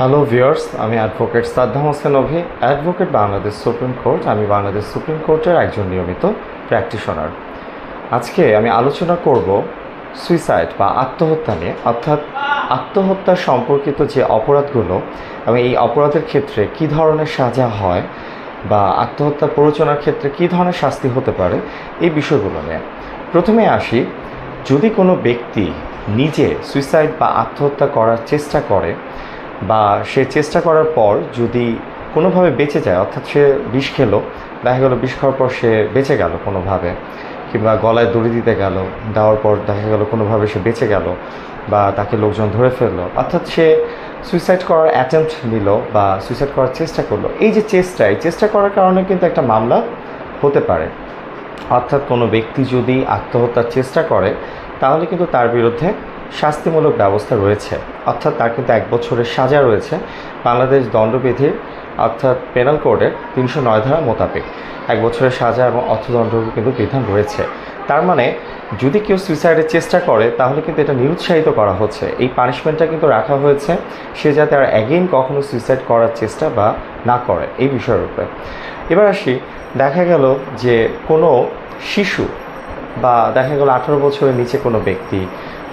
Hello viewers আমি advocate Saddam Hossain Abhi advocate Bangladesh supreme court আমি Bangladesh supreme কোর্টের একজন নিয়মিত প্র্যাকটিশনার আজকে আমি আলোচনা করব সুইসাইড বা আত্মহত্যা নিয়ে, অর্থাৎ আত্মহত্যা সম্পর্কিত যে অপরাধগুলো এবং এই অপরাধের ক্ষেত্রে কী ধরনের সাজা হয় বা আত্মহত্যা প্ররোচনার ক্ষেত্রে কী ধরনের শাস্তি হতে পারে, এই বিষয়গুলো নিয়ে। প্রথমে আসি, যদি কোনো ব্যক্তি নিজে সুইসাইড বা আত্মহত্যা করার চেষ্টা করে বা সে চেষ্টা করার পর যদি কোনোভাবে বেঁচে যায়, অর্থাৎ সে বিষ খেলো, দেখা গেলো বিষ খাওয়ার পর সে বেঁচে গেল কোনোভাবে, কিংবা গলায় দড়ি দিতে গেল, দেওয়ার পর দেখা গেল কোনোভাবে সে বেঁচে গেল বা তাকে লোকজন ধরে ফেলল, অর্থাৎ সে সুইসাইড করার অ্যাটেম্পট নিল বা সুইসাইড করার চেষ্টা করল, এই যে চেষ্টা, এই চেষ্টা করার কারণে কিন্তু একটা মামলা হতে পারে। অর্থাৎ কোনো ব্যক্তি যদি আত্মহত্যার চেষ্টা করে, তাহলে কিন্তু তার বিরুদ্ধে শাস্তিমূলক ব্যবস্থা রয়েছে। অর্থাৎ তার কিন্তু এক বছরের সাজা রয়েছে বাংলাদেশ দণ্ডবিধির, অর্থাৎ পেনাল কোডের তিনশো নয় ধারা মোতাবেক। এক বছরের সাজা এবং অর্থদণ্ড কিন্তু বিধান রয়েছে। তার মানে যদি কেউ সুইসাইডের চেষ্টা করে, তাহলে কিন্তু এটা নিরুৎসাহিত করা হচ্ছে। এই পানিশমেন্টটা কিন্তু রাখা হয়েছে। সে যাতে আর অ্যাগেইন কখনো সুইসাইড করার চেষ্টা বা না করে। এই বিষয়ের উপরে। এবার আসি, দেখা গেল যে কোনো শিশু বা দেখা গেল আঠারো বছরের নিচে কোনো ব্যক্তি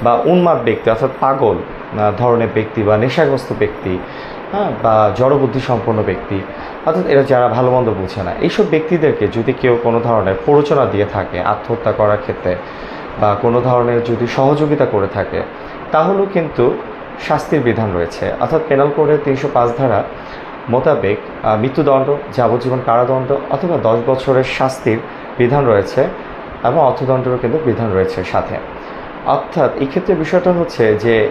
বা উন্মাদ ব্যক্তি, অর্থাৎ পাগল ধরনের ব্যক্তি বা নেশাগ্রস্ত ব্যক্তি হ্যাঁ বা জড়বুদ্ধি সম্পন্ন ব্যক্তি, অর্থাৎ এরা যারা ভালো মন্দ বুঝে না, এইসব ব্যক্তিদেরকে যদি কেউ কোনো ধরনের প্ররোচনা দিয়ে থাকে, আত্মহত্যা করার ক্ষেত্রে, বা কোনো ধরনের যদি সহযোগিতা করে থাকে, তাহলেও কিন্তু শাস্তির বিধান রয়েছে। অর্থাৎ পেনাল কোডের তিনশো পাঁচ ধারা মোতাবেক মৃত্যুদণ্ড, যাবজ্জীবন কারাদণ্ড অথবা দশ বছরের শাস্তির বিধান রয়েছে এবং অর্থদণ্ডেরও কিন্তু বিধান রয়েছে সাথে। অর্থাৎ এক্ষেত্রে বিষয়টা হচ্ছে যে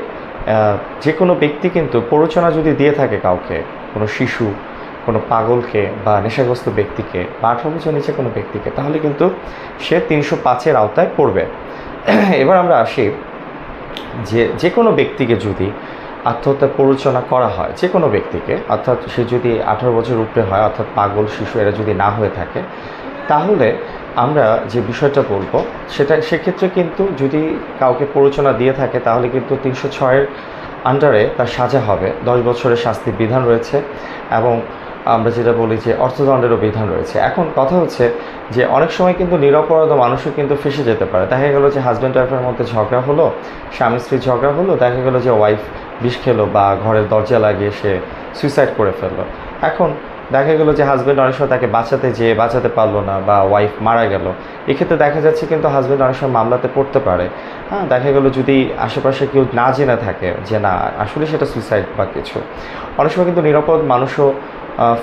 যে কোনো ব্যক্তি কিন্তু প্ররোচনা যদি দিয়ে থাকে কাউকে, কোনো শিশু, কোনো পাগলকে বা নেশাগ্রস্ত ব্যক্তিকে বা আঠারো বছর নিচে কোনো ব্যক্তিকে, তাহলে কিন্তু সে তিনশো পাঁচের আওতায় পড়বে। এবার আমরা আসি যে যে কোনো ব্যক্তিকে যদি আত্মহত্যার প্ররোচনা করা হয়, যে কোনো ব্যক্তিকে, অর্থাৎ সে যদি আঠারো বছর উপরে হয়, অর্থাৎ পাগল, শিশু, এরা যদি না হয়ে থাকে, তাহলে আমরা যে বিষয়টা বলব, সেটা সেক্ষেত্রে কিন্তু যদি কাউকে প্ররোচনা দিয়ে থাকে, তাহলে কিন্তু তিনশো ছয়ের আন্ডারে তার সাজা হবে। দশ বছরের শাস্তির বিধান রয়েছে এবং আমরা যেটা বলি যে অর্থদণ্ডেরও বিধান রয়েছে। এখন কথা হচ্ছে যে অনেক সময় কিন্তু নিরপরাধ মানুষও কিন্তু ফেসে যেতে পারে। দেখা গেলো যে হাজব্যান্ড ওয়াইফের মধ্যে ঝগড়া হলো, স্বামী স্ত্রীর ঝগড়া হলো, দেখা গেলো যে ওয়াইফ বিষ খেলো বা ঘরের দরজা লাগিয়ে সে সুইসাইড করে ফেলল। এখন দেখা গেলো যে হাজব্যান্ড অনেক সময় তাকে বাঁচাতে যেয়ে বাঁচাতে পারল না বা ওয়াইফ মারা গেল। এক্ষেত্রে দেখা যাচ্ছে কিন্তু হাজব্যান্ড অনেক সময় মামলাতে পড়তে পারে। হ্যাঁ দেখা গেলো যদি আশেপাশে কেউ না জেনে থাকে যে না, আসলে সেটা সুইসাইড বা কিছু। অনেক সময় কিন্তু নিরাপদ মানুষও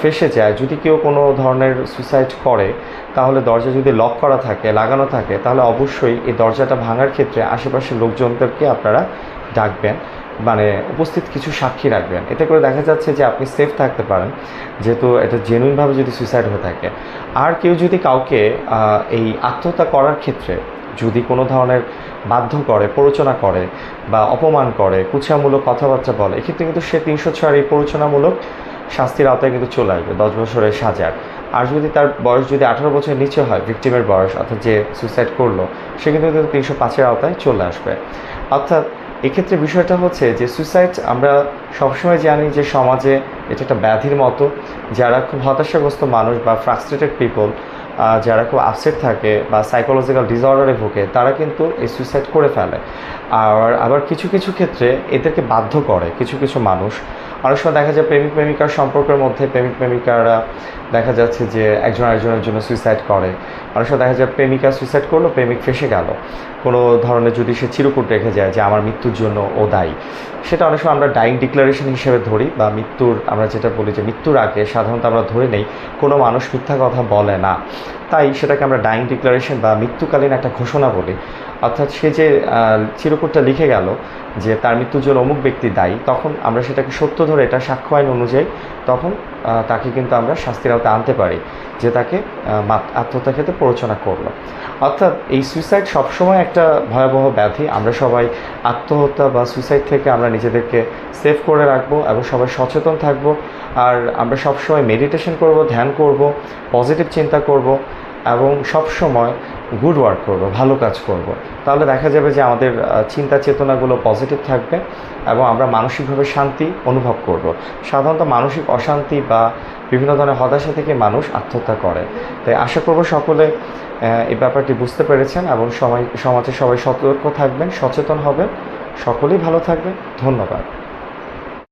ফেসে যায়। যদি কেউ কোনো ধরনের সুইসাইড করে, তাহলে দরজা যদি লক করা থাকে, লাগানো থাকে, তাহলে অবশ্যই এই দরজাটা ভাঙার ক্ষেত্রে আশেপাশের লোকজনদেরকে আপনারা ডাকবেন। মানে উপস্থিত কিছু সাক্ষী রাখবেন। এতে করে দেখা যাচ্ছে যে আপনি সেফ থাকতে পারেন। যেহেতু এটা জেনুইনভাবে যদি সুইসাইড হয়ে থাকে। আর কেউ যদি কাউকে এই আত্মহত্যা করার ক্ষেত্রে যদি কোনো ধরনের বাধ্য করে, প্ররোচনা করে বা অপমান করে, কুৎসামূলক কথাবার্তা বলে, এক্ষেত্রে কিন্তু সে তিনশো ছয়ের এই প্ররোচনামূলক শাস্তির আওতায় কিন্তু চলে আসবে, দশ বছরের সাজার আর যদি তার বয়স যদি আঠারো বছরের নিচে হয় ভিকটিমের বয়স, অর্থাৎ যে সুইসাইড করল, সে কিন্তু তিনশো পাঁচের আওতায় চলে আসবে। অর্থাৎ এক্ষেত্রে বিষয়টা হচ্ছে যে সুইসাইড আমরা সবসময় জানি যে সমাজে এটা একটা ব্যাধির মতো। যারা খুব হতাশাগ্রস্ত মানুষ বা ফ্রাস্ট্রেটেড পিপল যারা খুব আপসেট থাকে বা সাইকোলজিক্যাল ডিসঅর্ডারে ভোগে, তারা কিন্তু এই সুইসাইড করে ফেলে। আর আবার কিছু কিছু ক্ষেত্রে এদেরকে বাধ্য করে কিছু কিছু মানুষ। অনেক সময় দেখা যায় প্রেমিক প্রেমিকার সম্পর্কের মধ্যে প্রেমিক প্রেমিকারা দেখা যাচ্ছে যে একজন আরেকজনের জন্য সুইসাইড করে। অনেক সময় দেখা যায় প্রেমিকা সুইসাইড করল, প্রেমিক ফেসে গেল। কোনো ধরনের যদি সে চিরকুট রেখে যায় যে আমার মৃত্যুর জন্য ও দায়ী, সেটা অনেক সময় আমরা ডাইং ডিক্লারেশন হিসেবে ধরি বা মৃত্যুর, আমরা যেটা বলি যে মৃত্যুর আগে সাধারণত আমরা ধরে নেই, কোনো মানুষ মিথ্যা কথা বলে না। তাই সেটাকে আমরা ডাইং ডিক্লারেশন বা মৃত্যুকালীন একটা ঘোষণা বলি। অর্থাৎ সে যে চিরকুটটা লিখে গেল যে তার মৃত্যুর জন্য অমুক ব্যক্তি দায়ী, তখন আমরা সেটাকে সত্য ধরে এটা সাক্ষ্য আইন অনুযায়ী তখন তাকে কিন্তু আমরা শাস্তির আওতায় আনতে পারি যে তাকে আত্মহত্যার ক্ষেত্রে প্ররোচনা করল। অর্থাৎ এই সুইসাইড সবসময় একটা ভয়াবহ ব্যাধি। আমরা সবাই আত্মহত্যা বা সুইসাইড থেকে আমরা নিজেদেরকে সেভ করে রাখব এবং সবাই সচেতন থাকব। আর আমরা সবসময় মেডিটেশন করব, ধ্যান করব পজিটিভ চিন্তা করব এবং সব সময় গুড ওয়ার্ক করব, ভালো কাজ করব। তাহলে দেখা যাবে যে আমাদের চিন্তা চেতনাগুলো পজিটিভ থাকবে এবং আমরা মানসিকভাবে শান্তি অনুভব করব। সাধারণত মানসিক অশান্তি বা বিভিন্ন ধরনের হতাশা থেকে মানুষ আত্মহত্যা করে। তাই আশা করব সকলে এই ব্যাপারটি বুঝতে পেরেছেন এবং সবাই সমাজে সবাই সতর্ক থাকবেন, সচেতন হবেন। সকলেই ভালো থাকবেন। ধন্যবাদ।